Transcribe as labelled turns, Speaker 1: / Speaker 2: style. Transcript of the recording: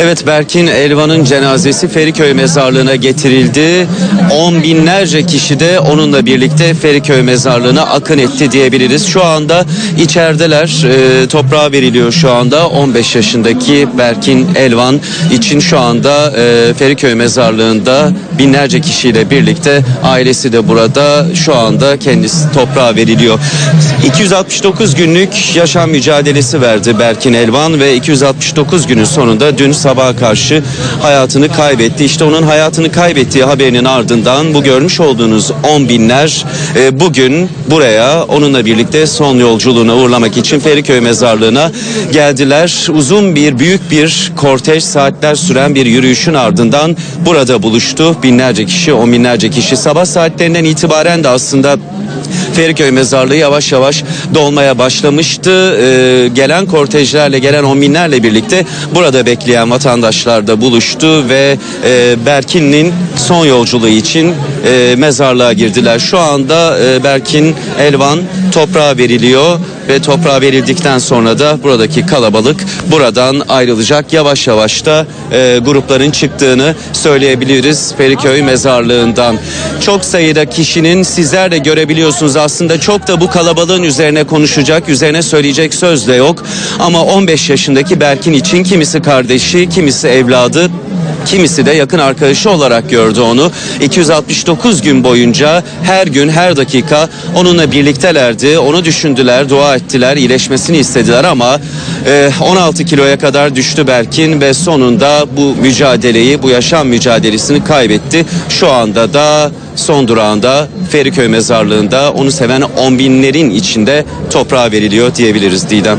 Speaker 1: Evet Berkin Elvan'ın cenazesi Feriköy mezarlığına getirildi. On binlerce kişi de onunla birlikte Feriköy mezarlığına akın etti diyebiliriz. Şu anda içerideler e, toprağa veriliyor şu anda 15 yaşındaki Berkin Elvan için şu anda e, Feriköy mezarlığında binlerce kişiyle birlikte ailesi de burada şu anda kendisi toprağa veriliyor. 269 günlük yaşam mücadelesi verdi Berkin Elvan ve 269 günün sonunda dün sabaha karşı hayatını kaybetti. İşte onun hayatını kaybettiği haberinin ardından bu görmüş olduğunuz on binler e, bugün buraya onunla birlikte son yolculuğuna uğurlamak için Feriköy mezarlığına geldiler. Uzun bir büyük bir kortej saatler süren bir yürüyüşün ardından burada buluştu. Binlerce kişi, on binlerce kişi sabah saatlerinden itibaren de aslında Feriköy mezarlığı yavaş yavaş dolmaya başlamıştı. Ee, gelen kortejlerle gelen on binlerle birlikte burada bekleyen vatandaşlar da buluştu ve e, Berkin'in son yolculuğu için e, mezarlığa girdiler. Şu anda e, Berkin Elvan toprağa veriliyor ve toprağa verildikten sonra da buradaki kalabalık buradan ayrılacak. Yavaş yavaş da e, grupların çıktığını söyleyebiliriz Feriköy mezarlığından. Çok sayıda kişinin sizler de görebiliyorsunuz aslında çok da bu kalabalığın üzerine konuşacak, üzerine söyleyecek söz de yok. Ama 15 yaşındaki Berkin için kimisi kardeşi, kimisi evladı, Kimisi de yakın arkadaşı olarak gördü onu. 269 gün boyunca her gün her dakika onunla birliktelerdi. Onu düşündüler, dua ettiler, iyileşmesini istediler ama e, 16 kiloya kadar düştü Berkin ve sonunda bu mücadeleyi, bu yaşam mücadelesini kaybetti. Şu anda da son durağında Feriköy mezarlığında onu seven on binlerin içinde toprağa veriliyor diyebiliriz Didem.